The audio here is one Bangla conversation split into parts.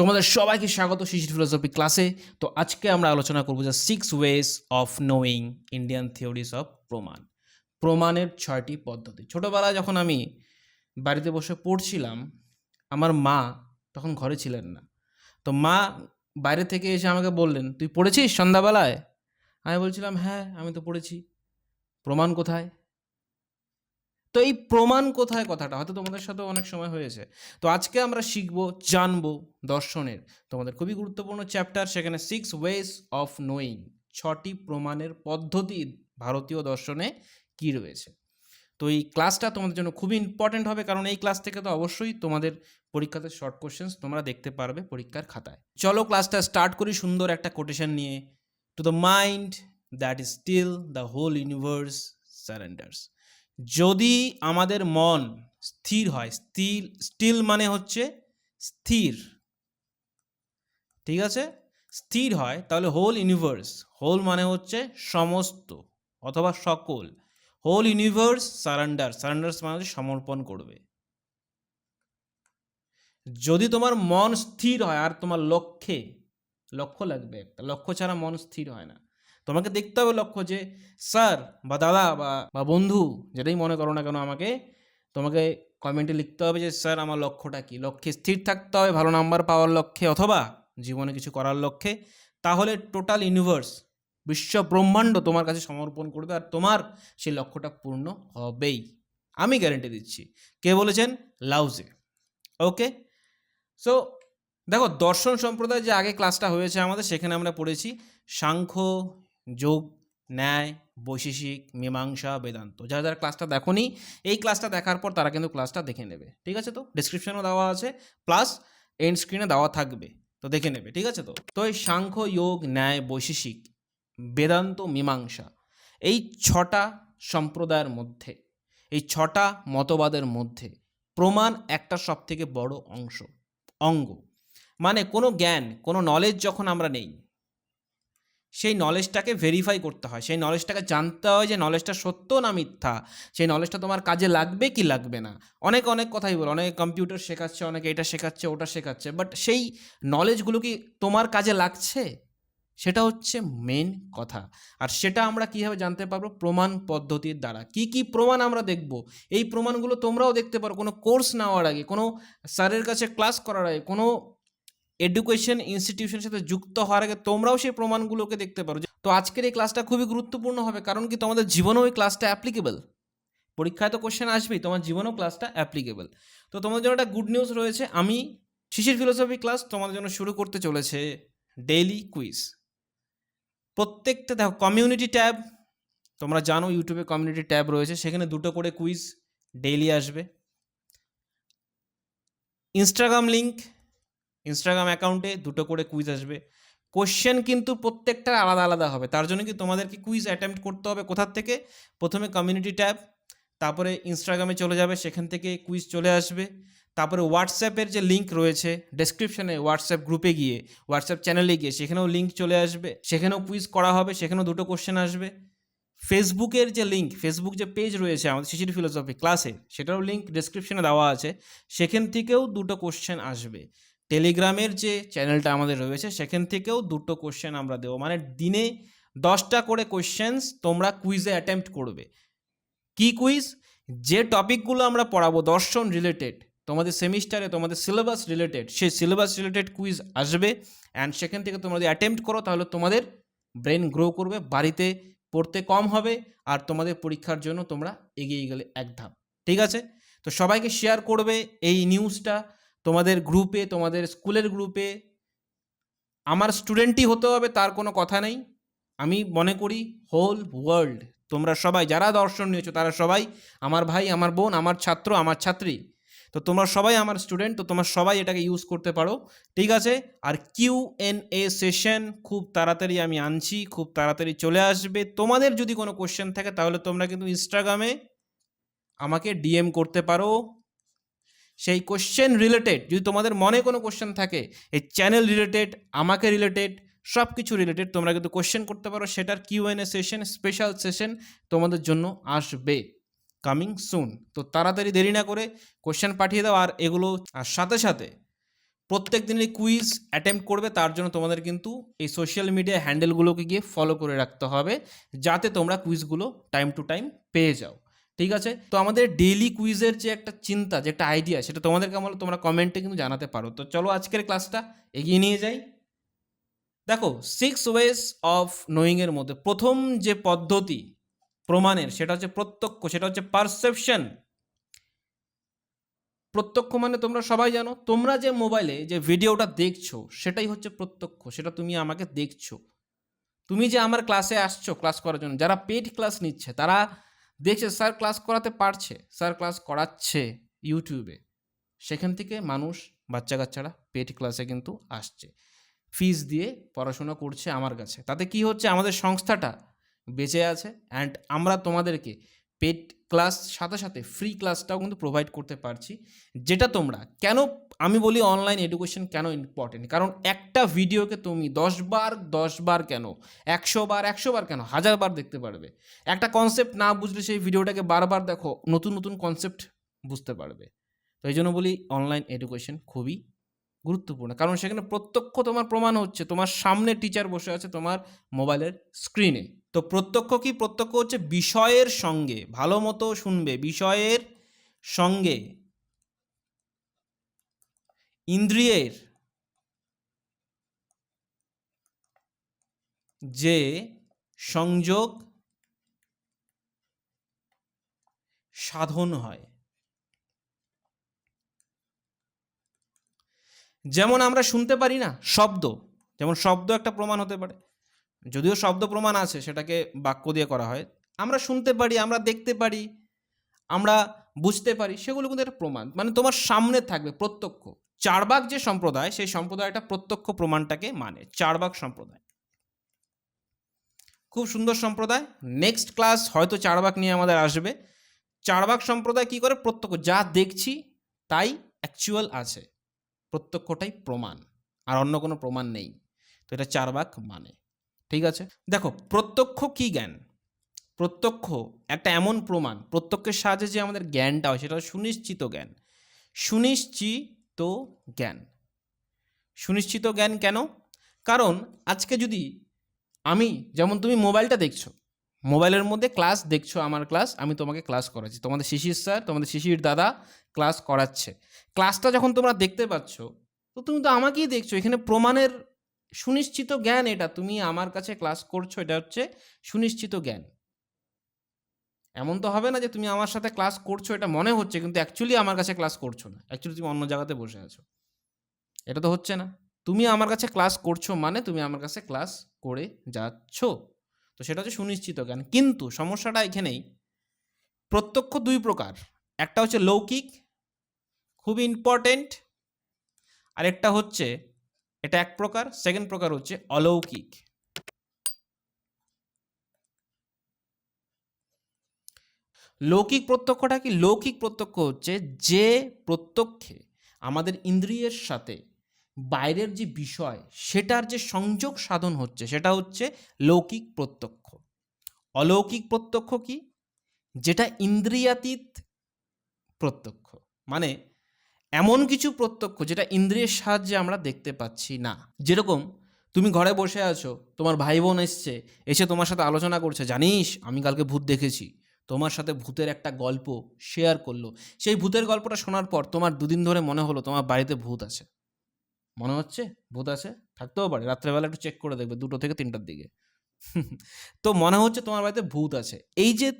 তোমাদের সবাইকে স্বাগত শিশির ফিলোসফি ক্লাসে তো আজকে আমরা আলোচনা করব যে six ways of knowing Indian theories of প্রমাণ। প্রমাণের ছয়টি পদ্ধতি। ছোটোবেলায় যখন আমি বাড়িতে বসে পড়ছিলাম, আমার মা তখন ঘরে ছিলেন না। তো মা বাইরে থেকে এসে আমাকে বললেন, তুই পড়েছিস সন্ধ্যাবেলায়? আমি বলছিলাম হ্যাঁ আমি তো পড়েছি। প্রমাণ কোথায়? তো এই প্রমাণ কোথায় কথাটা? হয়তো তোমাদের সাথেও অনেক সময় হয়েছে। তো আজকে আমরা শিখব, জানব দর্শনের। তোমাদের খুবই গুরুত্বপূর্ণ চ্যাপ্টার সেখানে সিক্স ওয়েজ অফ নোয়িং ছটি প্রমাণের পদ্ধতি ভারতীয় দর্শনে কি রয়েছে। তো এই ক্লাসটা তোমাদের জন্য খুবই ইম্পর্টেন্ট হবে, কারণ এই ক্লাস থেকে তো অবশ্যই তোমাদের পরীক্ষাতে শর্ট কোশ্চেন্স তোমরা দেখতে পারবে পরীক্ষার খাতায়। চলো ক্লাসটা স্টার্ট করি সুন্দর একটা কোটেশন নিয়ে। To the mind that is still the whole universe surrenders যদি আমাদের মন স্থির হয়, স্থির স্টিল মানে হচ্ছে স্থির। ঠিক আছে? স্থির হয়, তাহলে হোল ইউনিভার্স হোল মানে হচ্ছে সমস্ত অথবা সকল। হোল ইউনিভার্স সারেন্ডার সারেন্ডার্স মানে সমর্পণ করবে। যদি তোমার মন স্থির হয়, আর তোমার লক্ষ্যে, লক্ষ্য লাগবে একটা লক্ষ্য ছাড়া মন স্থির হয় না। তোমাকে দেখতে হবে লক্ষ্য যে, স্যার বা দাদা বা বা বন্ধু যেটাই মনে করো না কেন আমাকে, তোমাকে কমেন্টে লিখতে হবে যে, স্যার আমার লক্ষ্যটা কী? লক্ষ্যে স্থির থাকতে হবে, ভালো নাম্বার পাওয়ার লক্ষ্যে অথবা জীবনে কিছু করার লক্ষ্যে। তাহলে টোটাল ইউনিভার্স বিশ্ব ব্রহ্মাণ্ড তোমার কাছে সমর্পণ করবে আর তোমার সেই লক্ষ্যটা পূর্ণ হবেই। আমি গ্যারেন্টি দিচ্ছি। কে বলেছেন? লাউজে ওকে সো দেখো দর্শন সম্প্রদায় যে আগে ক্লাসটা হয়েছে আমাদের, সেখানে আমরা পড়েছি সাংখ্য যোগ, ন্যায়, বৈশেষিক, মীমাংসা, বেদান্ত। যারা যারা ক্লাসটা দেখোনি, এই ক্লাসটা দেখার পর তারা কিন্তু ক্লাসটা দেখে নেবে। ঠিক আছে তো? ডিসক্রিপশনও দেওয়া আছে প্লাস এন্ড স্ক্রিনে দেওয়া থাকবে। তো দেখে নেবে, ঠিক আছে তো? তো এই সাংখ্য, যোগ, ন্যায়, বৈশেষিক, বেদান্ত, মীমাংসা, এই ছটা সম্প্রদায়ের মধ্যে, এই ছটা মতবাদের মধ্যে প্রমাণ একটা সব থেকে বড় অংশ, অঙ্গ। মানে কোনো জ্ঞান, কোনো নলেজ যখন আমরা নেই সেই নলেজটাকে ভেরিফাই করতে হয়। সেই নলেজটাকে জানতে হয় যে নলেজটা সত্য না মিথ্যা। সেই নলেজটা তোমার কাজে লাগবে কি লাগবে না। অনেক অনেক কথাই বলো। অনেকে কম্পিউটার শেখাচ্ছে, অনেকে এটা শেখাচ্ছে, ওটা শেখাচ্ছে। বাট সেই নলেজগুলো কি তোমার কাজে লাগছে? সেটা হচ্ছে মেন কথা। আর সেটা আমরা কীভাবে জানতে পারব? প্রমাণ পদ্ধতির দ্বারা। কি কি প্রমাণ আমরা দেখব? এই প্রমাণগুলো তোমরাও দেখতে পারো। কোনো কোর্স নেওয়ার আগে, কোনো স্যারের কাছে ক্লাস করার আগে, কোনো এডুকেশন ইনস্টিটিউশনের সাথে যুক্ত হওয়ার আগে তোমরাও সেই প্রমাণগুলোকে দেখতে পারো তো আজকের এই ক্লাসটা খুবই গুরুত্বপূর্ণ হবে, কারণ কি তোমাদের জীবনেও এই ক্লাসটা অ্যাপ্লিকেবল পরীক্ষায় তো কোশ্চেন আসবেই, তোমার জীবনেও ক্লাসটা অ্যাপ্লিকেবল তো তোমাদের জন্য একটা গুড নিউজ রয়েছে, আমি শিশির ফিলোসফি ক্লাস তোমাদের জন্য শুরু করতে চলেছে ডেইলি কুইজ প্রত্যেকটা দেখো কমিউনিটি ট্যাব তোমরা জানো ইউটিউবে কমিউনিটি ট্যাব রয়েছে, সেখানে দুটো করে কুইজ ডেইলি আসবে। ইনস্টাগ্রাম লিঙ্ক ইনস্টাগ্রাম অ্যাকাউন্টে দুটো করে কুইজ আসবে। কোশ্চেন কিন্তু প্রত্যেকটা আলাদা আলাদা হবে। তার জন্য কি তোমাদেরকে কুইজ অ্যাটেম্প্ট করতে হবে কোথার থেকে? প্রথমে কমিউনিটি ট্যাব তারপরে ইনস্টাগ্রামে চলে যাবে, সেখান থেকে কুইজ চলে আসবে। তারপরে হোয়াটসঅ্যাপের যে লিঙ্ক রয়েছে ডেসক্রিপশনে হোয়াটসঅ্যাপ গ্রুপে গিয়ে হোয়াটসঅ্যাপ চ্যানেলে গিয়ে, সেখানেও লিঙ্ক চলে আসবে। সেখানেও কুইজ করা হবে, সেখানেও দুটো কোশ্চেন আসবে। ফেসবুকের যে লিঙ্ক ফেসবুক যে পেজ রয়েছে আমাদের শিশির ফিলোসফি ক্লাসে সেটারও লিঙ্ক ডেসক্রিপশনে দেওয়া আছে। সেখান থেকেও দুটো কোশ্চেন আসবে। টেলিগ্রামের যে চ্যানেলটা আমাদের রয়েছে, সেখান থেকেও দুটো কোশ্চেন আমরা দেবো। মানে দিনে দশটা করে কোশ্চেন্স তোমরা কুইজে অ্যাটেম্প্ট করবে। কি কুইজ যে টপিকগুলো আমরা পড়াবো দর্শন রিলেটেড তোমাদের সেমিস্টারে তোমাদের সিলেবাস রিলেটেড সেই সিলেবাস রিলেটেড কুইজ আসবে। অ্যান্ড সেখান থেকে তোমরা যদি অ্যাটেম্প্ট করো, তাহলে তোমাদের ব্রেন গ্রো করবে, বাড়িতে পড়তে কম হবে, আর তোমাদের পরীক্ষার জন্য তোমরা এগিয়ে গেলে এক ধাপ। ঠিক আছে? তো সবাইকে শেয়ার করবে এই নিউজটা তোমাদের গ্রুপে তোমাদের স্কুলের গ্রুপে আমার স্টুডেন্টই হতে হবে, তার কোনো কথা নেই। আমি মনে করি হোল ওয়ার্ল্ড তোমরা সবাই, যারা দর্শন নিয়েছো, তারা সবাই, আমার ভাই, আমার বোন, আমার ছাত্র, আমার ছাত্রী। তো তোমরা সবাই আমার স্টুডেন্ট তো তোমরা সবাই এটাকে ইউজ করতে পারো। ঠিক আছে? আর কিউ এন এ সেশন খুব তাড়াতাড়ি আমি আনছি, খুব তাড়াতাড়ি চলে আসবে। তোমাদের যদি কোনো কোশ্চেন থাকে, তাহলে তোমরা কিন্তু ইনস্টাগ্রামে আমাকে ডিএম করতে পারো। সেই কোশ্চেন রিলেটেড যদি তোমাদের মনে কোনো কোশ্চেন থাকে, এই চ্যানেল রিলেটেড আমাকে রিলেটেড সব কিছু রিলেটেড তোমরা কিন্তু কোশ্চেন করতে পারো। সেটার Q n A session special session তোমাদের জন্য আসবে। কামিং সুন তো তাড়াতাড়ি দেরি না করে কোশ্চেন পাঠিয়ে দাও। আর এগুলো, আর সাথে সাথে প্রত্যেক দিনের কুইজ অ্যাটেম্প করবে। তার জন্য তোমাদের কিন্তু এই সোশ্যাল মিডিয়া হ্যান্ডেলগুলোকে গিয়ে ফলো করে রাখতে হবে। যাতে তোমরা কুইজগুলো টাইম টু টাইম পেয়ে যাও। ঠিক আছে? তো আমাদের ডেইলি কুইজের যে একটা চিন্তা, যে একটা আইডিয়া সেটা তোমাদেরকে আমার, তোমরা কমেন্টে কিন্তু জানাতে পারো। তো চলো আজকের ক্লাসটা এগিয়ে নিয়ে যাই। দেখো সিক্স ওয়েস অফ নোয়িংয়ের মধ্যে প্রথম যে পদ্ধতি প্রমাণের, সেটা হচ্ছে প্রত্যক্ষ, সেটা হচ্ছে পারসেপশন প্রত্যক্ষ মানে তোমরা সবাই জানো, তোমরা যে মোবাইলে যে ভিডিওটা দেখছ, সেটাই হচ্ছে প্রত্যক্ষ, সেটা তুমি আমাকে দেখছ। তুমি যে আমার ক্লাসে আসছো ক্লাস করার জন্য, যারা পেড ক্লাস নিচ্ছে, তারা দেখছে স্যার ক্লাস করাতে পারছে, স্যার ক্লাস করাচ্ছে ইউটিউবে। সেখান থেকে মানুষ বাচ্চা কাচ্চারা পেট ক্লাসে কিন্তু আসছে। ফিস দিয়ে পড়াশোনা করছে আমার কাছে। তাতে কি হচ্ছে? আমাদের সংস্থাটা বেঁচে আছে। অ্যান্ড আমরা তোমাদেরকে পেড ক্লাস, সাথে সাথে ফ্রি ক্লাসটাও কিন্তু প্রোভাইড করতে পারছি। যেটা তোমরা, কেন আমি বলি অনলাইন এডুকেশন কেন ইম্পর্টেন্ট কারণ একটা ভিডিওকে তুমি দশ বার দশ বার কেন? একশো বার একশো বার কেন? হাজার বার দেখতে পারবে। একটা কনসেপ্ট না বুঝলে সেই ভিডিওটাকে বারবার দেখো, নতুন নতুন কনসেপ্ট বুঝতে পারবে। তো এই জন্য বলি অনলাইন এডুকেশন খুবই গুরুত্বপূর্ণ। কারণ সেখানে প্রত্যক্ষ তোমার প্রমাণ হচ্ছে, তোমার সামনে টিচার বসে আছে তোমার মোবাইলের স্ক্রিনে তো প্রত্যক্ষ কি? প্রত্যক্ষ হচ্ছে বিষয়ের সঙ্গে। ভালো মতো শুনবে, বিষয়ের সঙ্গে। ইন্দ্রিয়ের যে সংযোগ সাধন হয়। যেমন আমরা শুনতে পারি না, শব্দ। যেমন শব্দ একটা প্রমাণ হতে পারে। যদিও শব্দ প্রমাণ আছে, সেটাকে বাক্য দিয়ে করা হয়। আমরা শুনতে পারি, আমরা দেখতে পারি, আমরা বুঝতে পারি, সেগুলো কিন্তু একটা প্রমাণ। মানে তোমার সামনে থাকবে প্রত্যক্ষ। চারবাক যে সম্প্রদায়, সেই সম্প্রদায়টা প্রত্যক্ষ প্রমাণটাকে মানে চারবাক সম্প্রদায়। খুব সুন্দর সম্প্রদায়। নেক্সট ক্লাস হয়তো চারবাক নিয়ে আমাদের আসবে। চারবাক সম্প্রদায় কি করে? প্রত্যক্ষ। যা দেখছি, তাই অ্যাকচুয়াল আছে। প্রত্যক্ষটাই প্রমাণ। আর অন্য কোনো প্রমাণ নেই। তো এটা চারবাক মানে। ঠিক আছে? দেখো, প্রত্যক্ষ কি জ্ঞান? প্রত্যক্ষ একটা এমন প্রমাণ, প্রত্যক্ষের সাহায্যে যে আমাদের জ্ঞানটা হয়, সেটা সুনিশ্চিত জ্ঞান। সুনিশ্চিত জ্ঞান। সুনিশ্চিত জ্ঞান কেন? কারণ আজকে যদি আমি, যেমন তুমি মোবাইলটা দেখছ, মোবাইলের মধ্যে ক্লাস দেখছ, আমার ক্লাস, আমি তোমাকে ক্লাস করাচ্ছি। তোমাদের শিশির স্যার, তোমাদের শিশির দাদা ক্লাস করাচ্ছে। ক্লাসটা যখন তোমরা দেখতে পাচ্ছ, তো তুমি তো আমাকেই দেখছ, এখানে প্রমাণের সুনিশ্চিত জ্ঞান এটা, তুমি আমার কাছে ক্লাস করছ, এটা হচ্ছে সুনিশ্চিত জ্ঞান। এমন তো হবে না যে তুমি আমার সাথে ক্লাস করছ, এটা মনে হচ্ছে, কিন্তু অ্যাকচুয়ালি আমার কাছে ক্লাস করছ না। অ্যাকচুয়ালি তুমি অন্য জায়গাতে বসে আছো। এটা তো হচ্ছে না। তুমি আমার কাছে ক্লাস করছ মানে তুমি আমার কাছে ক্লাস করে যাচ্ছ। তো সেটা হচ্ছে সুনিশ্চিত জ্ঞান। কিন্তু সমস্যাটা এখানেই। প্রত্যক্ষ দুই প্রকার। একটা হচ্ছে লৌকিক, খুব ইম্পর্টেন্ট আরেকটা হচ্ছে এটা এক প্রকার সেকেন্ড প্রকার হচ্ছে অলৌকিক। লৌকিক প্রত্যক্ষটা কি? লৌকিক প্রত্যক্ষ হচ্ছে যে প্রত্যক্ষে আমাদের ইন্দ্রিয়ের সাথে বাইরের যে বিষয়, সেটার যে সংযোগ সাধন হচ্ছে, সেটা হচ্ছে লৌকিক প্রত্যক্ষ। অলৌকিক প্রত্যক্ষ কি? যেটা ইন্দ্রিয়াতীত প্রত্যক্ষ। মানে এমন কিছু প্রত্যক্ষ যেটা ইন্দ্রিয়ের সাহায্যে আমরা দেখতে পাচ্ছি না। যেরকম, তুমি ঘরে বসে আছো, তোমার ভাই বোন এসছে, এসে তোমার সাথে আলোচনা করছে, জানিস, আমি কালকে ভূত দেখেছি। তোমার সাথে ভূতের একটা গল্প শেয়ার করল। সেই ভূতের গল্পটা শোনার পর তোমার দুদিন ধরে মনে হলো তোমার বাড়িতে ভূত আছে। মনে হচ্ছে? ভূত আছে? থাকতেও পারে। রাত্রেবেলা একটু চেক করে দেখবে, দুটো থেকে তিনটার দিকে। তো মনে হচ্ছে তোমার বাড়িতে ভূত আছে। এই যে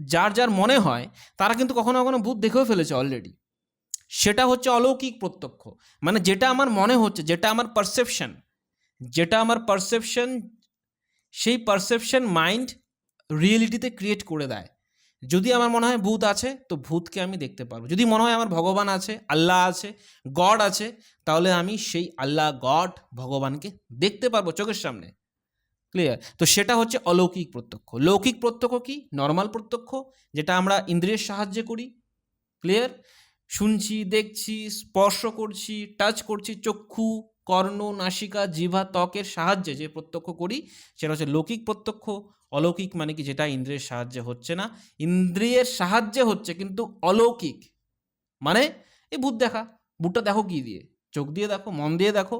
যার যার মনে হয়, তারা কিন্তু কখনো কখনো ভূত দেখেও ফেলেছে অলরেডি সেটা হচ্ছে অলৌকিক প্রত্যক্ষ। মানে যেটা আমার মনে হচ্ছে, যেটা আমার পারসেপশন যেটা আমার পারসেপশন সেই পারসেপশন মাইন্ড রিয়েলিটিতে ক্রিয়েট করে দেয়। যদি আমার মনে হয় ভূত আছে, তো ভূতকে আমি দেখতে পারব। যদি মনে হয় আমার ভগবান আছে, আল্লাহ আছে, গড আছে, তাহলে আমি সেই আল্লাহ, গড, ভগবানকে দেখতে পারব চোখের সামনে। ক্লিয়ার তো সেটা হচ্ছে অলৌকিক প্রত্যক্ষ। লৌকিক প্রত্যক্ষ কি? নর্মাল প্রত্যক্ষ, যেটা আমরা ইন্দ্রিয়ের সাহায্যে করি। ক্লিয়ার শুনছি, দেখছি, স্পর্শ করছি টাচ করছি, চক্ষু, কর্ণ, নাসিকা জিভা ত্বকের সাহায্যে যে প্রত্যক্ষ করি, সেটা হচ্ছে লৌকিক প্রত্যক্ষ, অলৌকিক মানে কি? যেটা ইন্দ্রিয়ের সাহায্যে হচ্ছে না। ইন্দ্রিয়ের সাহায্যে হচ্ছে কিন্তু অলৌকিক। মানে এই ভূত দেখা, ভূতটা দেখো কি দিয়ে? চোখ দিয়ে দেখো, মন দিয়ে দেখো।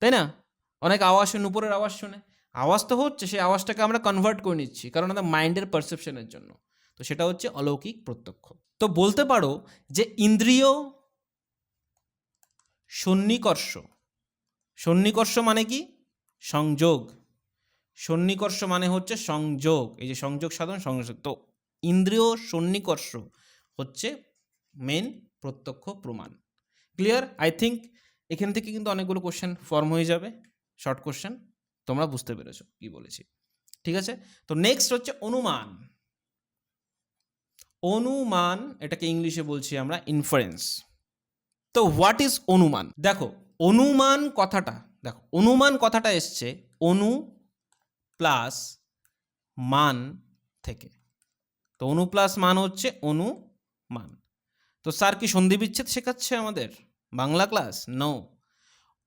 তাই না? অনেক আওয়াজ শুনে, উপরের আওয়াজ শুনে। আওয়াজ তো হচ্ছে, সেই আওয়াজটাকে আমরা কনভার্ট করে নিচ্ছি, কারণ আমাদের মাইন্ডের পারসেপশনের জন্য। তো সেটা হচ্ছে অলৌকিক প্রত্যক্ষ। তো বলতে পারো যে ইন্দ্রিয় সন্নিকর্ষ। সন্নিকর্ষ মানে কি? সংযোগ। সন্নিকর্ষ মানে হচ্ছে সংযোগ। এই যে সংযোগ সাধন, সংযোগ তো ইন্দ্রিয় সন্নিকর্ষ হচ্ছে মেন প্রত্যক্ষ প্রমাণ। ক্লিয়ার আই থিঙ্ক এখান থেকে কিন্তু অনেকগুলো কোশ্চেন ফর্ম হয়ে যাবে। শর্ট কোশ্চেন তোমরা বুঝতে পেরেছ কি বলেছি। ঠিক আছে? তো নেক্সট হচ্ছে অনুমান। অনুমান, এটাকে ইংলিশে বলছি আমরা ইনফারেন্স তো হোয়াট ইজ অনুমান? দেখো, অনুমান কথাটা, দেখো, অনুমান কথাটা এসছে অনু প্লাস মান থেকে। তো অনু প্লাস মান হচ্ছে অনুমান তো স্যার কি সন্ধি বিচ্ছেদ শেখাচ্ছে আমাদের? বাংলা ক্লাস নো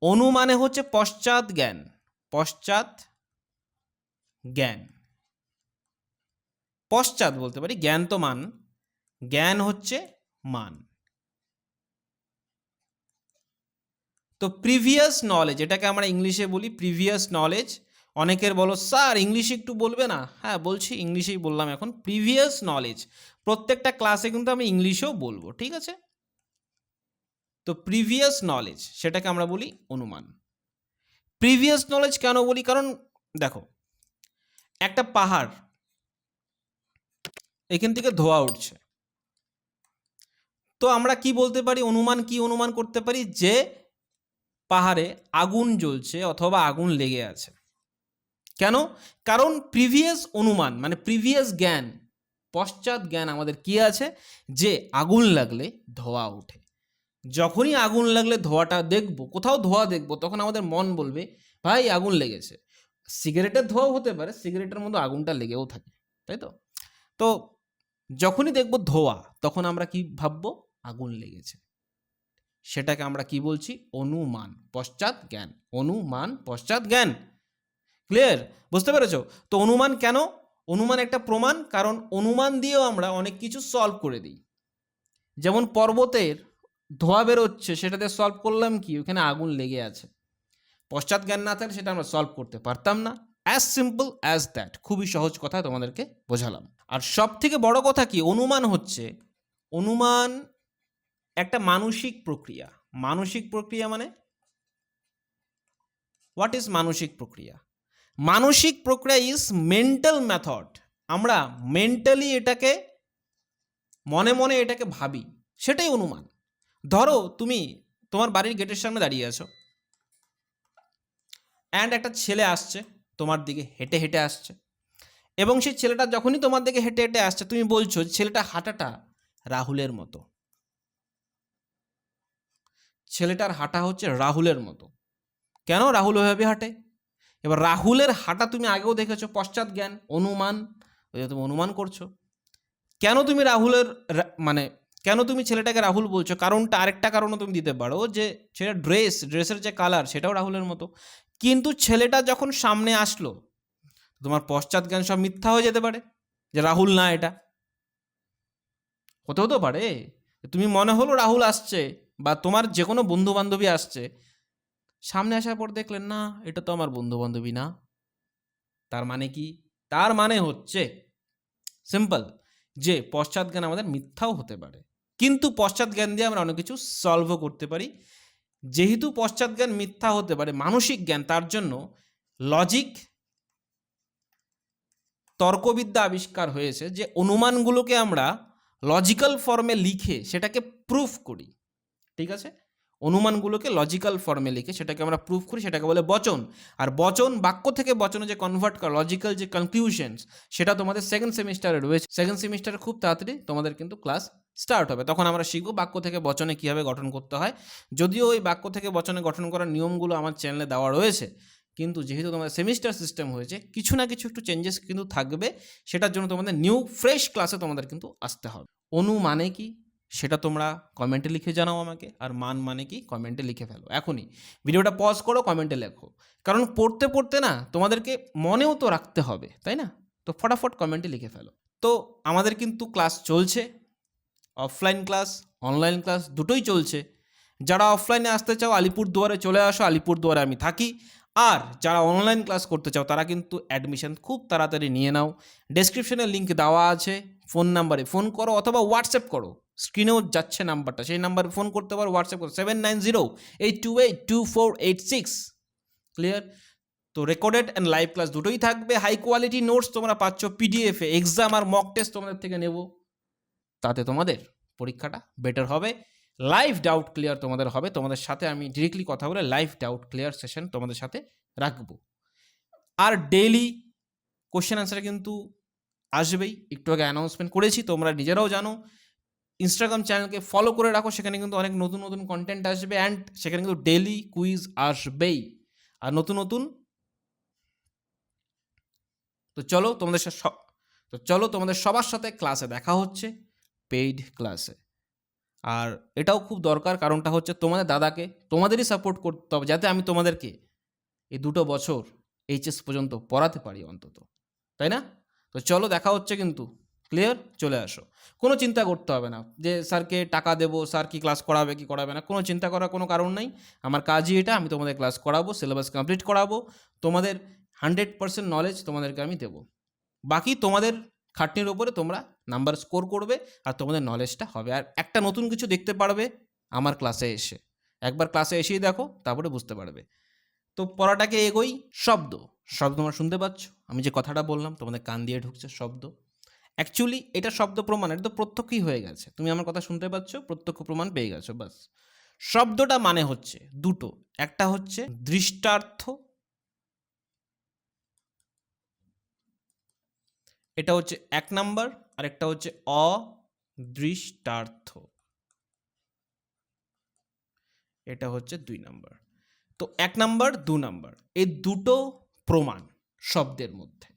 অনু মানে হচ্ছে পশ্চাৎ জ্ঞান পশ্চাৎ জ্ঞান। পশ্চাৎ বলতে পারি, জ্ঞান তো মান। জ্ঞান হচ্ছে মান। তো প্রিভিয়াস নলেজ এটাকে আমরা ইংলিশে বলি প্রিভিয়াস নলেজ অনেকের বলো, স্যার, ইংলিশে একটু বলবে না? হ্যাঁ বলছি, ইংলিশেই বললাম এখন। প্রিভিয়াস নলেজ প্রত্যেকটা ক্লাসে কিন্তু আমি ইংলিশেও বলব, ঠিক আছে? তো প্রিভিয়াস নলেজ সেটাকে আমরা বলি অনুমান। প্রিভিয়াস নলেজ কেন বলি? কারণ দেখো, একটা পাহাড়, এখান থেকে ধোয়া উঠছে। তো আমরা কি বলতে পারি? অনুমান কি অনুমান করতে পারি? যে পাহাড়ে আগুন জ্বলছে অথবা আগুন লেগে আছে। কেন? কারণ প্রিভিয়াস অনুমান মানে প্রিভিয়াস জ্ঞান, পশ্চাৎ জ্ঞান আমাদের কি আছে? যে আগুন লাগলে ধোয়া ওঠে। যখনই আগুন লাগলে ধোয়াটা দেখব, কোথাও ধোয়া দেখব, তখন আমাদের মন বলবে, ভাই, আগুন লেগেছে। সিগারেটের ধোয়াও হতে পারে, সিগারেটের মধ্যে আগুনটা লেগেও থাকে, তাই তো? তো যখনই দেখব ধোয়া, তখন আমরা কি ভাববো? আগুন লেগেছে। সেটাকে আমরা কি বলছি? অনুমান, পশ্চাৎ জ্ঞান। অনুমান, পশ্চাৎ জ্ঞান। ক্লিয়ার বুঝতে পেরেছ? তো অনুমান কেন? অনুমান একটা প্রমাণ, কারণ অনুমান দিয়েও আমরা অনেক কিছু সলভ করে দিই। যেমন পর্বতের ধোয়া বেরোচ্ছে, সেটাতে সলভ করলাম কি? ওখানে আগুন লেগে আছে। পশ্চাৎ জ্ঞান না থাকলে সেটা আমরা সলভ করতে পারতাম না। অ্যাজ সিম্পল অ্যাজ দ্যাট খুবই সহজ কথা তোমাদেরকে বোঝালাম। আর সব থেকে বড় কথা কি? অনুমান হচ্ছে, অনুমান একটা মানসিক প্রক্রিয়া। মানসিক প্রক্রিয়া মানে? হোয়াট ইজ মানসিক প্রক্রিয়া? মানসিক প্রক্রিয়া ইজ মেন্টাল মেথড আমরা মেন্টালি এটাকে, মনে মনে এটাকে ভাবি, সেটাই অনুমান। ধরো তুমি তোমার বাড়ির গেটের সামনে দাঁড়িয়ে আছো। অ্যান্ড একটা ছেলে আসছে তোমার দিকে হেঁটে হেঁটে আসছে। এবং সেই ছেলেটা যখনই তোমার দিকে হেঁটে হেঁটে আসছে, তুমি বলছো, ছেলেটা হাঁটাটা রাহুলের মতো। ছেলেটার হাঁটা হচ্ছে রাহুলের মতো। কেন রাহুল ওইভাবে হাঁটে? এবার রাহুলের হাঁটা তুমি আগেও দেখেছ, পশ্চাৎ জ্ঞান, অনুমান, ওই তুমি অনুমান করছ। কেন তুমি রাহুলের মানে কেন তুমি ছেলেটাকে রাহুল বলছো? কারণটা, আরেকটা কারণও তুমি দিতে পারো যে সেটা ড্রেস ড্রেসের যে কালার সেটাও রাহুলের মতো। কিন্তু ছেলেটা যখন সামনে আসলো, তোমার পশ্চাৎ জ্ঞান সব মিথ্যা হয়ে যেতে পারে যে রাহুল না এটা। হতেও তো পারে। তুমি মনে হলো রাহুল আসছে। বা তোমার যে কোনো বন্ধু বান্ধবী আসছে, সামনে আসার পর দেখলেন, না, এটা তো আমার বন্ধু বান্ধবী না। তার মানে কি? তার মানে হচ্ছে সিম্পল যে পশ্চাৎ জ্ঞান আমাদের মিথ্যাও হতে পারে। কিন্তু পশ্চাৎ জ্ঞান দিয়ে আমরা অনেক কিছু সলভও করতে পারি। যেহেতু পশ্চাৎ জ্ঞান মিথ্যা হতে পারে, মানসিক জ্ঞান, তার জন্য লজিক তর্কবিদ্যা আবিষ্কার হয়েছে যে অনুমানগুলোকে আমরা লজিক্যাল ফর্মে লিখে সেটাকে প্রুফ করি। ঠিক আছে? অনুমানগুলোকে লজিক্যাল ফর্মে লিখে সেটাকে আমরা প্রুফ করি, সেটাকে বলে বচন। আর বচন বাক্য থেকে বচনে যে কনভার্ট করা লজিক্যাল যে কনক্লিউশনস সেটা তোমাদের সেকেন্ড সেমিস্টারে রয়েছে। সেকেন্ড সেমিস্টারে খুব তাড়াতাড়ি তোমাদের কিন্তু ক্লাস স্টার্ট হবে। তখন আমরা শিখব বাক্য থেকে বচনে কীভাবে গঠন করতে হয়। যদিও ওই বাক্য থেকে বচনে গঠন করার নিয়মগুলো আমার চ্যানেলে দেওয়া রয়েছে, কিন্তু যেহেতু তোমাদের সেমিস্টার সিস্টেম হয়েছে, কিছু না কিছু একটু চেঞ্জেস কিন্তু থাকবে। সেটার জন্য তোমাদের নিউ ফ্রেশ ক্লাসে তোমাদের কিন্তু আসতে হবে। অনু মানে কি? সেটা তোমরা কমেন্টে লিখে জানাও আমাকে। আর মান মানে কি? কমেন্টে লিখে ফেলো। এখনই। ভিডিওটা পজ করো কমেন্টে লেখো। কারণ পড়তে পড়তে না, তোমাদেরকে মনেও তো রাখতে হবে, তাই না? তো ফটাফট কমেন্টে লিখে ফেলো। তো আমাদের কিন্তু ক্লাস চলছে। অফলাইন ক্লাস অনলাইন ক্লাস দুটোই চলছে। যারা অফলাইনে আসতে চাও, আলিপুরদুয়ারে চলে আসো, আলিপুরদুয়ারে আমি থাকি। আর যারা অনলাইন ক্লাস করতে চাও, তারা কিন্তু অ্যাডমিশন খুব তাড়াতাড়ি নিয়ে নাও। ডেসক্রিপশনে লিঙ্ক দেওয়া আছে। ফোন নাম্বারে ফোন করো অথবা হোয়াটসঅ্যাপ করো। স্ক্রিনেও যাচ্ছে নাম্বারটা, সেই নাম্বারে ফোন করতে পারো হোয়াটসঅ্যাপ করো seven nine zero eight two eight two four eight six clear তো রেকর্ডেড অ্যান্ড লাইভ ক্লাস দুটোই থাকবে হাই কোয়ালিটি নোটস তোমরা পাচ্ছ পিডিএফে এক্সাম আর মক টেস্ট তোমাদের থেকে নেব। তাতে তোমাদের পরীক্ষাটা বেটার হবে। লাইভ ডাউট ক্লিয়ার তোমাদের হবে, তোমাদের সাথে আমি ডিরেক্টলি কথা বলে লাইভ ডাউট ক্লিয়ার সেশন তোমাদের সাথে রাখব। আর ডেইলি কোশ্চেন অ্যান্সার কিন্তু আসবেই, একটু আগে অ্যানাউন্সমেন্ট করেছি, তোমরা নিজেরাও জানো। ইনস্টাগ্রাম চ্যানেলকে ফলো করে রাখো, সেখানে কিন্তু অনেক নতুন নতুন কন্টেন্ট আসবে অ্যান্ড সেখানে কিন্তু ডেলি কুইজ আসবেই। আর নতুন নতুন তো চলো তোমাদের তো চলো তোমাদের সবার সাথে ক্লাসে দেখা হচ্ছে পেইড ক্লাসে আর এটাও খুব দরকার, কারণটা হচ্ছে তোমাদের দাদাকে, তোমাদেরই সাপোর্ট করতে হবে, যাতে আমি তোমাদেরকে এই দুটো বছর এইচএস পর্যন্ত পড়াতে পারি অন্তত। তাই না? তো চলো দেখা হচ্ছে কিন্তু। ক্লিয়ার চলে আসো। কোনো চিন্তা করতে হবে না যে স্যারকে টাকা দেবো, স্যার কি ক্লাস করাবে, কি করাবে না, কোনো চিন্তা করার কোনো কারণ নাই। আমার কাজই এটা, আমি তোমাদের ক্লাস করাবো সিলেবাস কমপ্লিট করাবো, তোমাদের হান্ড্রেড পার্সেন্ট নলেজ তোমাদেরকে আমি দেবো। বাকি তোমাদের খাটনির ওপরে তোমরা নাম্বার স্কোর করবে আর তোমাদের নলেজটা হবে। আর একটা নতুন কিছু দেখতে পারবে আমার ক্লাসে এসে। একবার ক্লাসে এসেই দেখো, তারপরে বুঝতে পারবে। তো পড়াটাকে এগোই, শব্দ। শব্দ তোমরা শুনতে পাচ্ছ? আমি যে কথাটা বললাম, তোমাদের কান দিয়ে ঢুকছে শব্দ। অ্যাকচুয়ালি এটা শব্দ প্রমাণ এটা তো প্রত্যক্ষই হয়ে গেছে। তুমি আমার কথা শুনতে পাচ্ছ, প্রত্যক্ষ প্রমাণ পেয়ে গেছো, বাস। শব্দটা মানে হচ্ছে দুটো। একটা হচ্ছে দৃষ্টার্থ। এটা হচ্ছে এক নাম্বার আর একটা হচ্ছে অদৃষ্টার্থ। এটা হচ্ছে দুই নাম্বার। তো এক নাম্বার, দু নাম্বার। এই দুটো প্রমাণ শব্দের মধ্যে।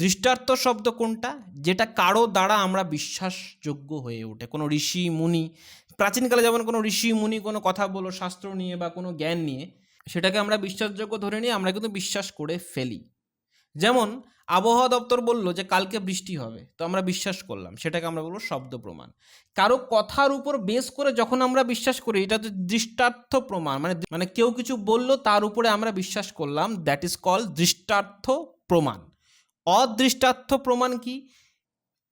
দৃষ্টার্থ শব্দ কোনটা? যেটা কারও দ্বারা আমরা বিশ্বাসযোগ্য হয়ে ওঠে। কোনো ঋষি, মুনি, প্রাচীনকালে যেমন কোনো ঋষি, মুনি কোনো কথা বলো, শাস্ত্র নিয়ে বা কোনো জ্ঞান নিয়ে, সেটাকে আমরা বিশ্বাসযোগ্য ধরে নিয়ে আমরা কিন্তু বিশ্বাস করে ফেলি। যেমন আবহাওয়া দপ্তর বলল যে কালকে বৃষ্টি হবে, তো আমরা বিশ্বাস করলাম, সেটাকে আমরা বলব শব্দ প্রমাণ। কারও কথার উপর বেস করে যখন আমরা বিশ্বাস করি, এটা তো দৃষ্টার্থ প্রমাণ মানে মানে কেউ কিছু বলল তার উপরে আমরা বিশ্বাস করলাম দ্যাট ইজ কল দৃষ্টার্থ প্রমাণ। অদৃষ্টার্থ প্রমাণ কি?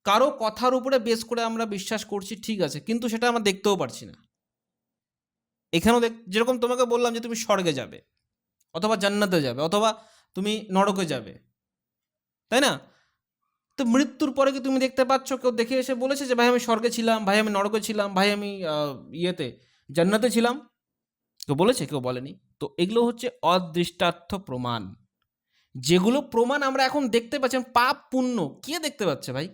কারও কথার উপরে বেস করে আমরা বিশ্বাস করছি, ঠিক আছে, কিন্তু সেটা আমরা দেখতেও পারছি না। এখানেও দেখ, যেরকম তোমাকে বললাম যে তুমি স্বর্গে যাবে, অথবা জান্নাতে যাবে, অথবা তুমি নরকে যাবে, তাই না? তো মৃত্যুর পরে কি তুমি দেখতে পাচ্ছ? কেউ দেখে এসে বলেছে যে, ভাই, আমি স্বর্গে ছিলাম, ভাই, আমি নরকে ছিলাম, ভাই, আমি ইয়েতে, জান্নাতে ছিলাম? কেউ বলেছে, কেউ বলেনি। তো এগুলো হচ্ছে অদৃষ্টার্থ প্রমাণ। যেগুলো প্রমাণ আমরা এখন দেখতে পাচ্ছি পাপ, পুণ্য, কে দেখতে পাচ্ছে ভাই?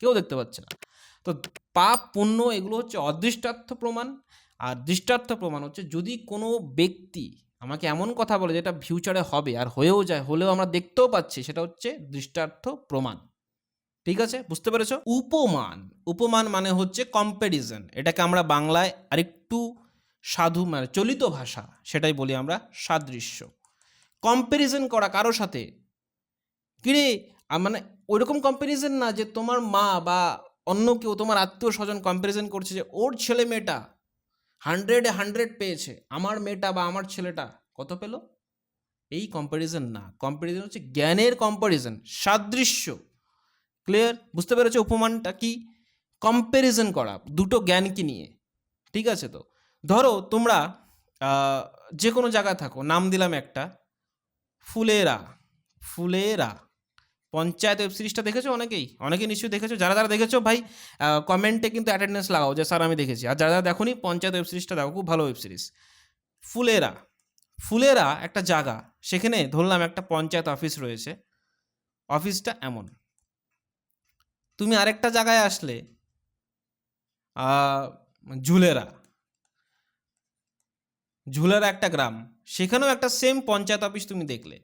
কেউ দেখতে পাচ্ছে না। তো পাপ, পুণ্য এগুলো হচ্ছে অদৃষ্টার্থ প্রমাণ। আর দৃষ্টার্থ প্রমাণ হচ্ছে যদি কোনো ব্যক্তি আমাকে এমন কথা বলে যেটা ফিউচারে হবে আর হয়েও যায়, হলেও আমরা দেখতেও পাচ্ছি, সেটা হচ্ছে দৃষ্টার্থ প্রমাণ। ঠিক আছে? বুঝতে পেরেছ? উপমান উপমান মানে হচ্ছে কম্প্যারিজন এটাকে আমরা বাংলায় আরেকটু সাধু মানে চলিত ভাষা, সেটাই বলি আমরা সাদৃশ্য। কম্প্যারিজন করা কারোর সাথে। কিরে মানে ওইরকম কম্প্যারিজন না যে তোমার মা বা অন্য কেউ, তোমার আত্মীয় স্বজন কম্প্যারিজন করছে যে ওর ছেলে মেয়েটা হান্ড্রেডে হান্ড্রেড পেয়েছে, আমার মেয়েটা বা আমার ছেলেটা কত পেল? এই কম্প্যারিজন না। কম্প্যারিজন হচ্ছে জ্ঞানের কম্প্যারিজন সাদৃশ্য। ক্লিয়ার বুঝতে পেরেছ উপমানটা কি? কম্প্যারিজন করা, দুটো জ্ঞানকে নিয়ে। ঠিক আছে তো? ধরো তোমরা যে কোনো জায়গায় থাকো, নাম দিলাম একটা। ফুলেরা ফুলেরা। পঞ্চায়েত ওয়েব সিরিজটা দেখেছ অনেকেই? অনেকে নিশ্চয়ই দেখেছ। যারা যারা দেখেছ, ভাই কমেন্টে কিন্তু অ্যাটেন্ডেন্স লাগাও যে, স্যার, আমি দেখেছি। আর যারা যারা দেখোনি, পঞ্চায়েত ওয়েব সিরিজটা দেখো, খুব ভালো ওয়েব সিরিজ ফুলেরা ফুলেরা একটা জায়গা, সেখানে ধরলাম একটা পঞ্চায়েত অফিস রয়েছে। অফিসটা এমন। তুমি আরেকটা জায়গায় আসলে ঝুলেরা ঝুলেরা একটা গ্রাম, সেখানেও একটা সেম পঞ্চায়েত অফিস তুমি দেখলে।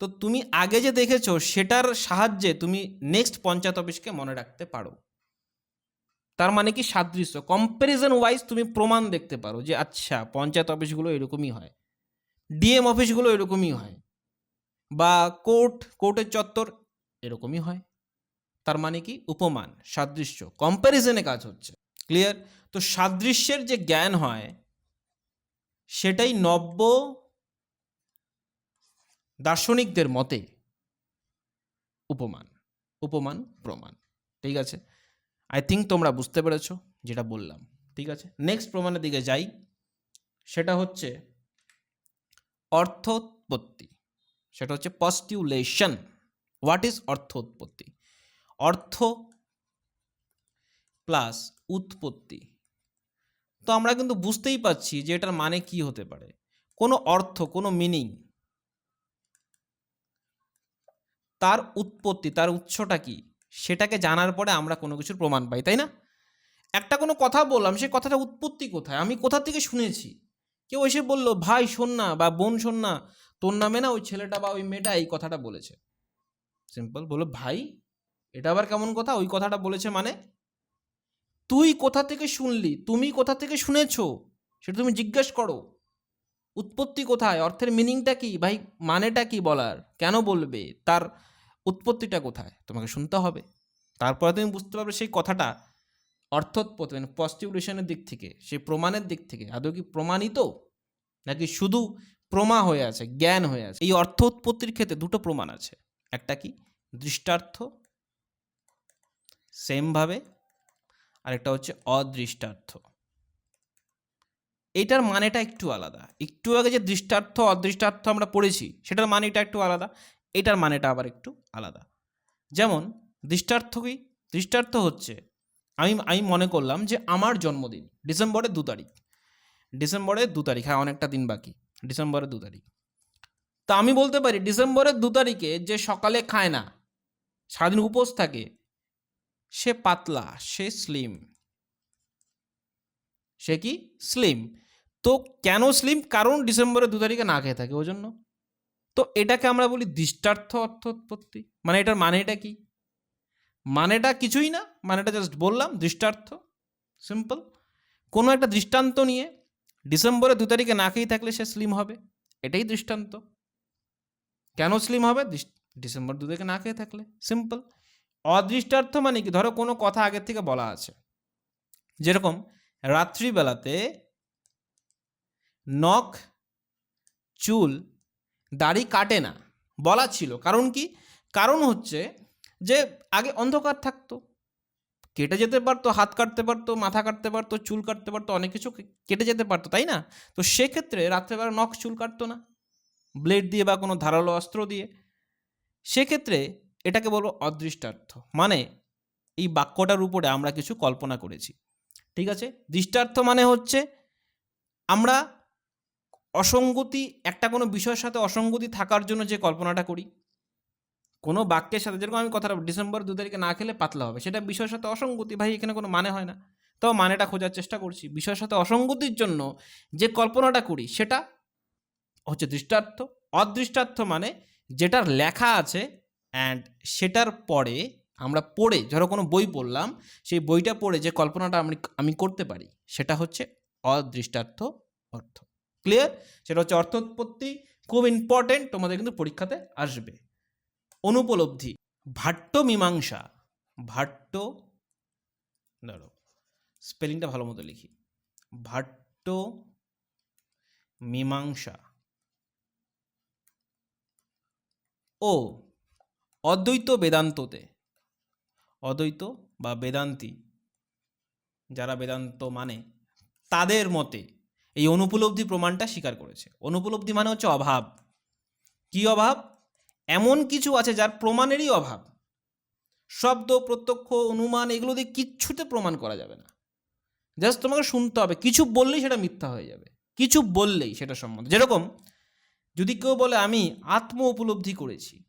তো তুমি আগে যে দেখেছ, সেটার সাহায্যে তুমি নেক্সট পঞ্চায়েত অফিসকে মনে রাখতে পারো। তার মানে কি সাদৃশ্য? কম্প্যারিজন ওয়াইজ তুমি প্রমাণ দেখতে পারো যে আচ্ছা পঞ্চায়েত অফিসগুলো এরকমই হয় ডিএম অফিসগুলো এরকমই হয়, বা কোর্ট কোর্টের চত্বর এরকমই হয়। তার মানে কি? উপমান, সাদৃশ্য কম্প্যারিজনে কাজ হচ্ছে। ক্লিয়ার তো সাদৃশ্যের যে জ্ঞান হয় সেটাই নব্য দার্শনিকদের মতে উপমান উপমান, প্রমাণ। ঠিক আছে? আই থিঙ্ক তোমরা বুঝতে পেরেছ যেটা বললাম। ঠিক আছে? নেক্সট প্রমাণের দিকে যাই। সেটা হচ্ছে অর্থোৎপত্তি। সেটা হচ্ছে পস্টিউলেশন হোয়াট ইজ অর্থোৎপত্তি? অর্থ প্লাস উৎপত্তি। তো আমরা কিন্তু বুঝতেই পাচ্ছি যে এটার মানে কি হতে পারে। কোনো অর্থ, কোনো মিনিং তার উৎপত্তি, তার উৎসটা কি? সেটাকে জানার পরে আমরা কোনো কিছুর প্রমাণ পাই, তাই না? একটা কোনো কথা বললাম সেই কথাটা উৎপত্তি কোথায়? আমি কোথা থেকে শুনেছি? কেউ এসে বলল, ভাই, শোন না বা বোন, শোন না, তোর নামে না ওই ছেলেটা বা ওই মেয়েটা এই কথাটা বলেছে। সিম্পল বলল, ভাই, এটা আবার কেমন কথা? ওই কথাটা বলেছে মানে? তুই কোথা থেকে শুনলি? তুমি কোথা থেকে শুনেছ? সেটা তুমি জিজ্ঞেস করো। উৎপত্তি কোথায়? অর্থের মিনিংটা কি? ভাই, মানেটা কি বলার? কেন বলবে? তার উৎপত্তিটা কোথায়? তোমাকে শুনতে হবে। তারপরে তুমি বুঝতে পারবে সেই কথাটা অর্থোৎপত্তি মানে পস্টিউলেশনের দিক থেকে, সেই প্রমাণের দিক থেকে। আদৌ কি প্রমাণিত? নাকি শুধু প্রমা হয়ে আছে, জ্ঞান হয়ে আছে? এই অর্থ উৎপত্তির ক্ষেত্রে দুটো প্রমাণ আছে। একটা কি? দৃষ্টার্থ সেমভাবে আরেকটা হচ্ছে অদৃষ্টার্থ। এইটার মানেটা একটু আলাদা। একটু আগে যে দৃষ্টার্থ, অদৃষ্টার্থ আমরা পড়েছি, সেটার মানেটা একটু আলাদা এটার মানেটা আবার একটু আলাদা। যেমন, দৃষ্টার্থ কি? দৃষ্টার্থ হচ্ছে, আমি আমি মনে করলাম যে আমার জন্মদিন ডিসেম্বরের দু তারিখ। ডিসেম্বরের দু তারিখ হ্যাঁ অনেকটা দিন বাকি ডিসেম্বরের দু তারিখ। তা আমি বলতে পারি, ডিসেম্বরের দু তারিখে যে সকালে খায় না, সারাদিন উপোস থাকে সে পাতলা, সে স্লিম সে কি? স্লিম তো কেন স্লিম কারণ ডিসেম্বরের দু তারিখে না খেয়ে থাকে ওই জন্য তো এটাকে আমরা বলি দৃষ্টার্থ অর্থোৎপত্তি। মানে এটার মানেটা কি? মানেটা কিছুই না, মানেটা জাস্ট বললাম, দৃষ্টার্থ। সিম্পল কোনো একটা দৃষ্টান্ত নিয়ে ডিসেম্বরের দু তারিখে না খেয়ে থাকলে সে স্লিম হবে। এটাই দৃষ্টান্ত। কেন স্লিম হবে? ডিসেম্বর দু তারিখে না খেয়ে থাকলে। সিম্পল অদৃষ্টার্থ মানে কি? ধরো কোনো কথা আগের থেকে বলা আছে। যেরকম রাত্রিবেলাতে নখ, চুল, দাড়ি কাটে না। বলা ছিল। কারণ কি? কারণ হচ্ছে যে আগে অন্ধকার থাকতো। কেটে যেতে পারতো, হাত কাটতে পারতো, মাথা কাটতে পারতো, চুল কাটতে পারতো, অনেক কিছু কেটে যেতে পারতো, তাই না? তো সেক্ষেত্রে রাত্রেবেলা নখ, চুল কাটতো না। ব্লেড দিয়ে বা কোনো ধারালো অস্ত্র দিয়ে। সেক্ষেত্রে এটাকে বলব অদৃষ্টার্থ। মানে এই বাক্যটার উপরে আমরা কিছু কল্পনা করেছি। ঠিক আছে? দৃষ্টার্থ মানে হচ্ছে আমরা অসঙ্গতি, একটা কোনো বিষয়ের সাথে অসঙ্গতি থাকার জন্য যে কল্পনাটা করি, কোনো বাক্যের সাথে যেরকম আমি কথাটা ডিসেম্বর দু তারিখে না খেলে পাতলা হবে। সেটা বিষয়ের সাথে অসঙ্গতি, ভাই, এখানে কোনো মানে হয় না। তাও মানেটা খোঁজার চেষ্টা করছি। বিষয়ের সাথে অসঙ্গতির জন্য যে কল্পনাটা করি, সেটা হচ্ছে দৃষ্টার্থ। অদৃষ্টার্থ মানে যেটার লেখা আছে অ্যান্ড সেটার পরে আমরা পড়ে, ধরো কোনো বই পড়লাম, সেই বইটা পড়ে যে কল্পনাটা আমি আমি করতে পারি, সেটা হচ্ছে অদৃষ্টার্থ অর্থ। ক্লিয়ার সেটা হচ্ছে অর্থোৎপত্তি খুব ইম্পর্টেন্ট তোমাদের কিন্তু পরীক্ষাতে আসবে। অনুপলব্ধি, ভাট্ট মীমাংসা, ভাট্ট, ধরো স্পেলিংটা ভালো মতো লিখি। ভাট্ট মীমাংসা। ও অদ্বৈত বেদান্ততে। অদ্বৈত বা বেদান্তি, যারা বেদান্ত মানে তাদের মতে এই অনুপলব্ধি প্রমাণটা স্বীকার করেছে। অনুপলব্ধি মানে হচ্ছে অভাব। কি অভাব? এমন কিছু আছে যার প্রমাণেরই অভাব। শব্দ, প্রত্যক্ষ, অনুমান, এগুলো দিয়ে কিচ্ছুতে প্রমাণ করা যাবে না। জাস্ট তোমাকে শুনতে হবে। কিছু বললেই সেটা মিথ্যা হয়ে যাবে। কিছু বললেই সেটা সম্বন্ধে যেরকম যদি কেউ বলে, আমি আত্ম উপলব্ধি করেছি।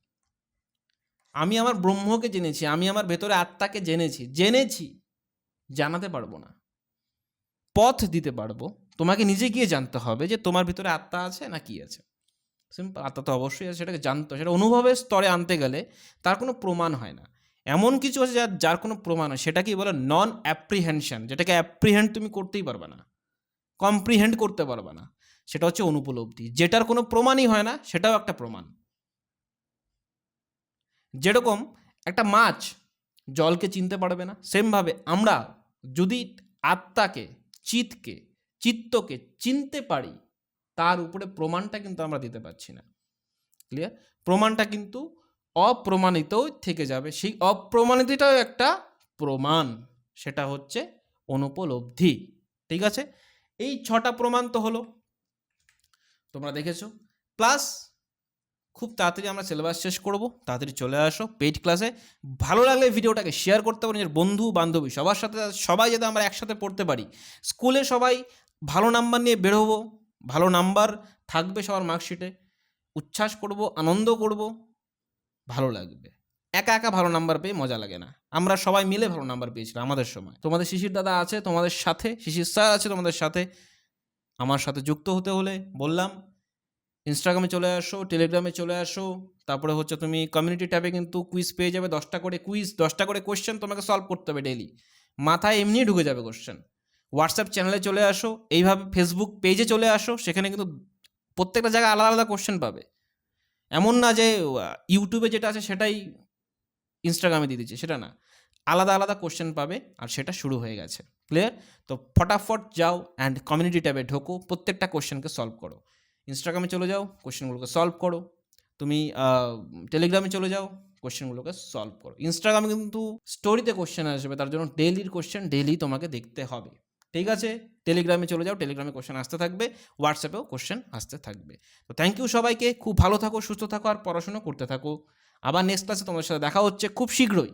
আমি আমার ব্রহ্মকে জেনেছি, আমি আমার ভেতরে আত্মাকে জেনেছি জেনেছি, জানাতে পারব না। পথ দিতে পারব। তোমাকে নিজে গিয়ে জানতে হবে যে তোমার ভিতরে আত্মা আছে না কি আছে। সিম্পল আত্মা তো অবশ্যই আছে, সেটাকে জানতে। সেটা অনুভবের স্তরে আনতে গেলে তার কোনো প্রমাণ হয় না। এমন কিছু আছে যার যার কোনো প্রমাণ হয়, সেটাকেই বলে নন অ্যাপ্রিহেনশন যেটাকে অ্যাপ্রিহেন্ড তুমি করতেই পারবে না। কম্প্রিহেন্ড করতে পারবে না। সেটা হচ্ছে অনুপলব্ধি। যেটার কোনো প্রমাণই হয় না, সেটাও একটা প্রমাণ। যেরকম একটা মাছ জলকে চিনতে পারবে না, সেমভাবে আমরা যদি আত্মাকে চিতকে চিত্তকে চিনতে পারি, তার উপরে প্রমাণটা কিন্তু আমরা দিতে পারছি না। ক্লিয়ার প্রমাণটা কিন্তু অপ্রমাণিতই থেকে যাবে। সেই অপ্রমাণিতটাও একটা প্রমাণ, সেটা হচ্ছে অনুপলব্ধি। ঠিক আছে? এই ছটা প্রমাণ তো হলো। তোমরা দেখেছ? প্লাস খুব তাড়াতাড়ি আমরা সিলেবাস শেষ করব, তাড়াতাড়ি চলে আসো পেইড ক্লাসে ভালো লাগলে ভিডিওটাকে শেয়ার করতে পারো, নিজের বন্ধু, বান্ধবী, সবার সাথে সবাই যাতে আমরা একসাথে পড়তে পারি। স্কুলে সবাই ভালো নাম্বার নিয়ে বেরোবো ভালো নাম্বার থাকবে সবার মার্কশিটে উচ্ছ্বাস করব, আনন্দ করব, ভালো লাগবে। একা একা ভালো নাম্বার পেয়ে মজা লাগে না। আমরা সবাই মিলে ভালো নাম্বার পেয়েছিলাম আমাদের সময়। তোমাদের শিশির দাদা আছে তোমাদের সাথে, শিশির স্যার আছে তোমাদের সাথে। আমার সাথে যুক্ত হতে হলে বললাম ইনস্টাগ্রামে চলে আসো টেলিগ্রামে চলে আসো, তারপরে হচ্ছে তুমি কমিউনিটি ট্যাবে কিন্তু কুইজ পেয়ে যাবে, দশটা করে কুইজ দশটা করে কোয়েশ্চেন তোমাকে সলভ করতে হবে ডেলি মাথায় এমনিই ঢুকে যাবে কোশ্চেন হোয়াটসঅ্যাপ চ্যানেলে চলে আসো, এইভাবে ফেসবুক পেজে চলে আসো, সেখানে কিন্তু প্রত্যেকটা জায়গায় আলাদা আলাদা কোশ্চেন পাবে। এমন না যে ইউটিউবে যেটা আছে সেটাই ইনস্টাগ্রামে দিয়ে দিচ্ছে, সেটা না। আলাদা আলাদা কোশ্চেন পাবে আর সেটা শুরু হয়ে গেছে। ক্লিয়ার তো ফটাফট যাও অ্যান্ড কমিউনিটি ট্যাবে ঢোকো, প্রত্যেকটা কোশ্চেনকে সলভ করো। ইনস্টাগ্রামে চলে যাও কোশ্চেনগুলোকে সলভ করো। তুমি টেলিগ্রামে চলে যাও কোশ্চেনগুলোকে সলভ করো। ইনস্টাগ্রামে কিন্তু স্টোরিতে কোশ্চেন আসবে, তার জন্য ডেইলির কোশ্চেন ডেইলি তোমাকে দেখতে হবে। ঠিক আছে? টেলিগ্রামে চলে যাও টেলিগ্রামে কোশ্চেন আসতে থাকবে হোয়াটসঅ্যাপেও কোশ্চেন আসতে থাকবে। তো থ্যাংক ইউ সবাইকে, খুব ভালো থাকো, সুস্থ থাকো, আর পড়াশোনা করতে থাকো। আবার নেক্সট ক্লাসে তোমাদের সাথে দেখা হচ্ছে খুব শীঘ্রই।